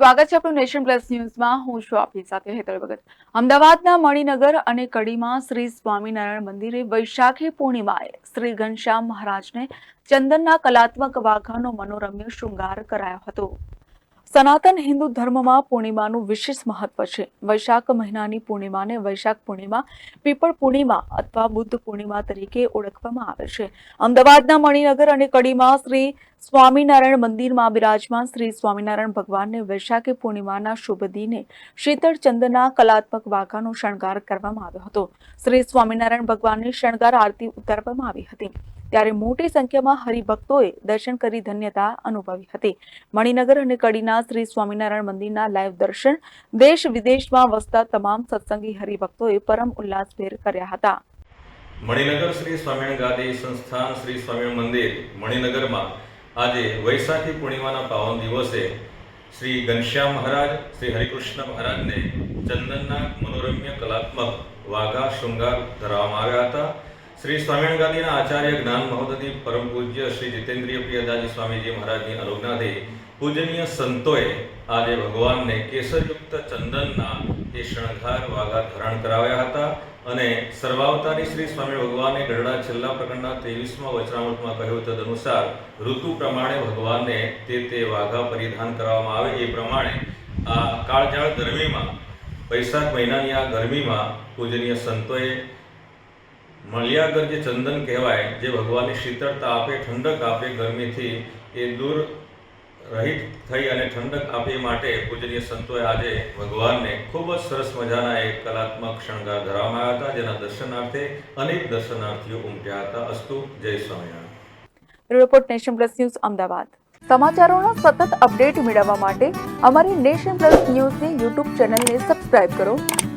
સ્વાગત છે આપણું નેશન પ્લસ ન્યૂઝમાં. હું છું આપની સાથે હેતલ ભગત. અમદાવાદના મણિનગર અને કડીમાં શ્રી સ્વામિનારાયણ મંદિરે વૈશાખી પૂર્ણિમાએ શ્રી ઘનશ્યામ મહારાજને ચંદનના કલાત્મક વાઘાનો મનોરમ્ય શૃંગાર કરાયો હતો. સનાતન હિન્દુ ધર્મમાં પૂર્ણિમાનું વિશેષ મહત્વ છે. વૈશાખ મહિનાની પૂર્ણિમાને વૈશાખ પૂર્ણિમા, પીપળ પૂર્ણિમા અથવા બુદ્ધ પૂર્ણિમા તરીકે ઓળખવામાં આવે છે. અમદાવાદના મણિનગર અને કડીમાં શ્રી સ્વામિનારાયણ મંદિરમાં બિરાજમાન શ્રી સ્વામિનારાયણ ભગવાનને વૈશાખી પૂર્ણિમાના શુભ દિને શીતળ ચંદના કલાત્મક વાઘાનો શણગાર કરવામાં આવ્યો હતો. શ્રી સ્વામિનારાયણ ભગવાનની શણગાર આરતી ઉતારવામાં આવી હતી. ત્યારે મોટી સંખ્યામાં હરિભક્તોએ દર્શન કરી ધન્યતા અનુભવી હતી. મણિનગર અને કડીના શ્રી સ્વામિનારાયણ મંદિરના લાઈવ દર્શન દેશ વિદેશમાં વસતા તમામ સત્સંગી હરિભક્તોએ પરમ ઉલ્લાસભેર કર્યા હતા. મણિનગર શ્રી સ્વામિનારાયણ ગાદી સંસ્થાન શ્રી સ્વામિનારાયણ મંદિર મણિનગરમાં આજે વૈશાખી પૂર્ણિમાના પાવન દિવસે શ્રી ઘનશ્યામ મહારાજ, શ્રી હરિકૃષ્ણ મહારાજને ચંદનના મનોરમ્ય કલાત્મક વાઘા, શૃંગાર ધરાવવામાં આવ્યા હતા. શ્રી સ્વામિનારાયણ ગાંધીના આચાર્ય જ્ઞાન મહોદધી પરમ પૂજ્ય શ્રી જીતેન્દ્રિય પ્રિયદાજી સ્વામીજી મહારાજની અનુજ્ઞાથી પૂજનીય સંતોએ આજે ભગવાનને કેસરયુક્ત ચંદનના એ શણગાર વાઘા ધારણ કરાવ્યા હતા અને સર્વાવતારી શ્રી સ્વામી ભગવાને ગઢડા છેલ્લા પ્રકરણના ત્રેવીસમાં વચનામૃતમાં કહ્યું તદ ઋતુ પ્રમાણે ભગવાનને તે તે વાઘા પરિધાન કરવામાં આવે એ પ્રમાણે આ કાળજાળ ગરમીમાં વૈશાખ મહિનાની આ ગરમીમાં પૂજનીય સંતોએ મળ્યાગર જે ચંદન કહેવાય, જે ભગવાનની શીતળતા આપે, ઠંડક આપે ગરમીથી, એ દૂર રહિત થઈ અને ઠંડક આપે માટે પૂજનીય સંતોએ આજે ભગવાનને ખૂબ જ સરસ મજાના એક કલાત્મક શણગાર ધરાવવામાં આવ્યા હતા, જેના દર્શનાર્થે અનેક દર્શનાર્થીઓ ઉમટ્યા હતા. અસ્તુ, જય Swaminarayan. Report nation plus news Ahmedabad. સમાચારોનો સતત અપડેટ મેળવવા માટે અમારી નેશન પ્લસ ન્યૂઝની યુટ્યુબ ચેનલને સબસ્ક્રાઇબ કરો.